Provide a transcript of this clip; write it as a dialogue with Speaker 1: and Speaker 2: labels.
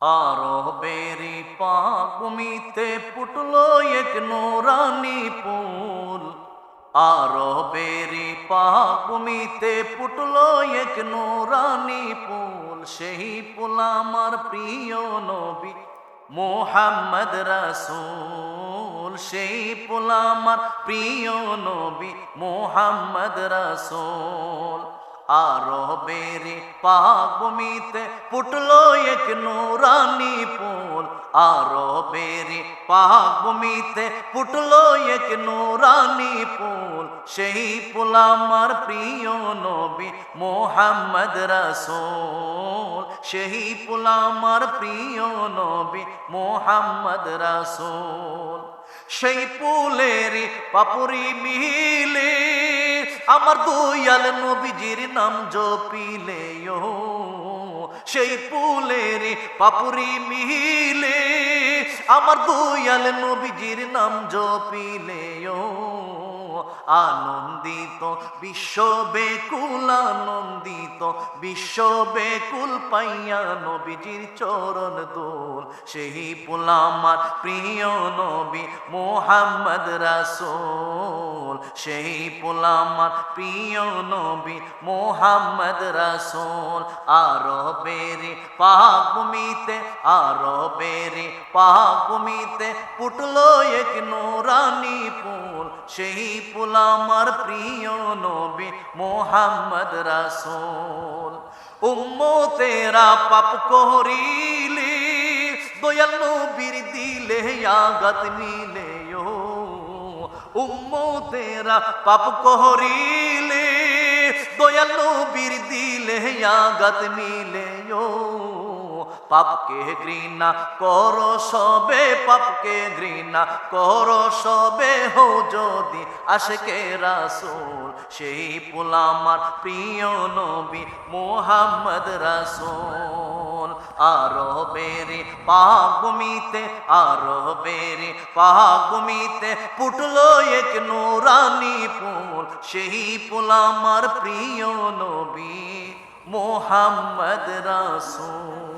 Speaker 1: আরবেরি পাগুমিতে পুটলো এক নোরানি পুল আরবেরি পাগুমিতে পুটলো এক নোরানি পুল সেই পুল আমার প্রিয় নবী মোহাম্মদ রাসূল। সেই পুল আমার প্রিয় নবী মোহাম্মদ রাসূল। আরবের পাগমিতে পুটলো এক নোরানি পুল আরবের পাগমিতে পুটলো এক নোরানি পুল সেই পুল আমার প্রিয় নবী মোহাম্মদ রাসূল। সেই পুল আমার প্রিয় নবী মোহাম্মদ রাসূল। সেই পুলের পাপুরি মিলে আমার দুইয়াল নবীজির নাম জপিলে সেই পুলের পাপুরি মিলে আমার দুইয়াল নবীজির নাম জপিলে আনন্দিত বিশ্ব বেকুল আনন্দিত বিশ্ব বেকুল পাইয়া নবীজির চরণ দোল সেই পুলামার প্রিয় নবী মোহাম্মদ রাসূল। সেই পুলামার প্রিয় নবী মোহাম্মদ রাসূল। আরবের পাগমিতে আরবের পাগমিতে পুটলো এক নোরানি পুল সেই পুল আমার প্রিয় নবী মোহাম্মদ রাসূল। উম্মতেরা পাপ করিলে দয়াল নবীর দিলে আগাত মিলে ও উম্মতেরা পাপ করিলে দয়াল নবীর দিলে আগাত মিলে পাপকে ঘৃণা কর সবে, পাপকে ঘৃণা কর সবে। হো যদি আশকে রাসূল, সেই পুলামার প্রিয় নবী মোহাম্মদ রাসূল। আরবের পাগমিতে আরবের পাগমিতে পুটলো এক নোরানি পুল সেই পুলামার প্রিয় নবী মোহাম্মদ রাসূল।